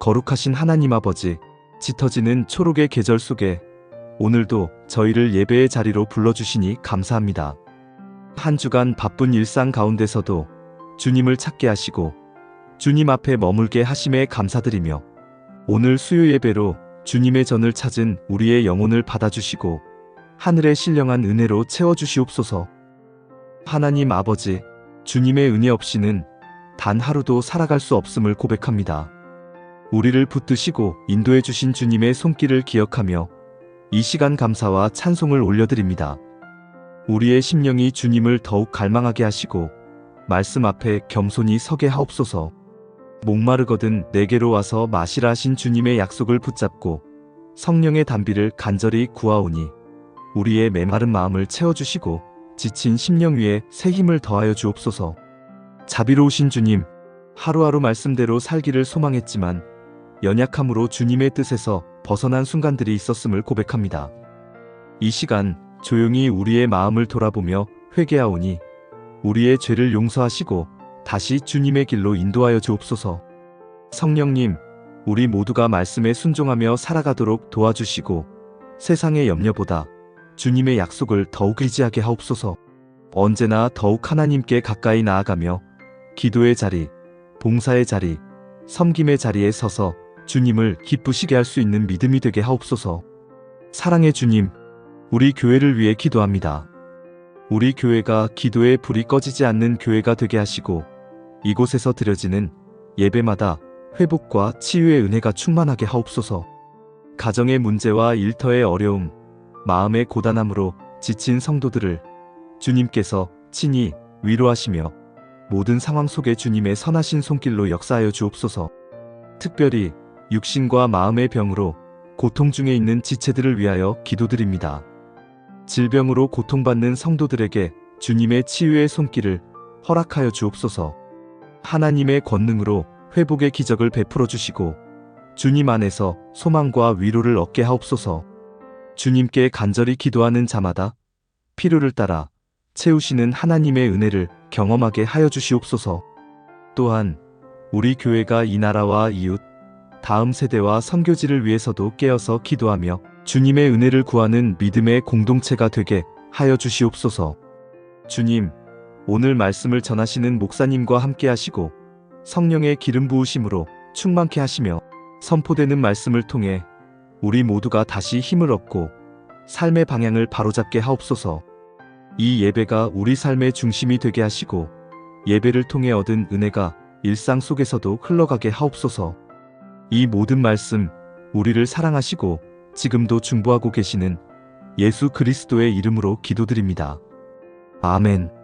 거룩하신 하나님 아버지, 짙어지는 초록의 계절 속에 오늘도 저희를 예배의 자리로 불러주시니 감사합니다. 한 주간 바쁜 일상 가운데서도 주님을 찾게 하시고 주님 앞에 머물게 하심에 감사드리며 오늘 수요 예배로 주님의 전을 찾은 우리의 영혼을 받아주시고 하늘의 신령한 은혜로 채워주시옵소서. 하나님 아버지, 주님의 은혜 없이는 단 하루도 살아갈 수 없음을 고백합니다. 우리를 붙드시고 인도해 주신 주님의 손길을 기억하며 이 시간 감사와 찬송을 올려드립니다. 우리의 심령이 주님을 더욱 갈망하게 하시고 말씀 앞에 겸손히 서게 하옵소서. 목마르거든 내게로 와서 마시라 하신 주님의 약속을 붙잡고 성령의 단비를 간절히 구하오니 우리의 메마른 마음을 채워주시고 지친 심령 위에 새 힘을 더하여 주옵소서. 자비로우신 주님, 하루하루 말씀대로 살기를 소망했지만 연약함으로 주님의 뜻에서 벗어난 순간들이 있었음을 고백합니다. 이 시간 조용히 우리의 마음을 돌아보며 회개하오니 우리의 죄를 용서하시고 다시 주님의 길로 인도하여 주옵소서. 성령님, 우리 모두가 말씀에 순종하며 살아가도록 도와주시고 세상의 염려보다 주님의 약속을 더욱 의지하게 하옵소서. 언제나 더욱 하나님께 가까이 나아가며 기도의 자리, 봉사의 자리, 섬김의 자리에 서서 주님을 기쁘시게 할 수 있는 믿음이 되게 하옵소서. 사랑의 주님, 우리 교회를 위해 기도합니다. 우리 교회가 기도의 불이 꺼지지 않는 교회가 되게 하시고 이곳에서 드려지는 예배마다 회복과 치유의 은혜가 충만하게 하옵소서. 가정의 문제와 일터의 어려움, 마음의 고단함으로 지친 성도들을 주님께서 친히 위로하시며 모든 상황 속에 주님의 선하신 손길로 역사하여 주옵소서. 특별히 육신과 마음의 병으로 고통 중에 있는 지체들을 위하여 기도드립니다. 질병으로 고통받는 성도들에게 주님의 치유의 손길을 허락하여 주옵소서. 하나님의 권능으로 회복의 기적을 베풀어 주시고 주님 안에서 소망과 위로를 얻게 하옵소서. 주님께 간절히 기도하는 자마다 필요를 따라 채우시는 하나님의 은혜를 경험하게 하여 주시옵소서. 또한 우리 교회가 이 나라와 이웃, 다음 세대와 선교지를 위해서도 깨어서 기도하며 주님의 은혜를 구하는 믿음의 공동체가 되게 하여 주시옵소서. 주님, 오늘 말씀을 전하시는 목사님과 함께 하시고 성령의 기름 부으심으로 충만케 하시며 선포되는 말씀을 통해 우리 모두가 다시 힘을 얻고 삶의 방향을 바로잡게 하옵소서. 이 예배가 우리 삶의 중심이 되게 하시고 예배를 통해 얻은 은혜가 일상 속에서도 흘러가게 하옵소서. 이 모든 말씀 우리를 사랑하시고 지금도 중보하고 계시는 예수 그리스도의 이름으로 기도드립니다. 아멘.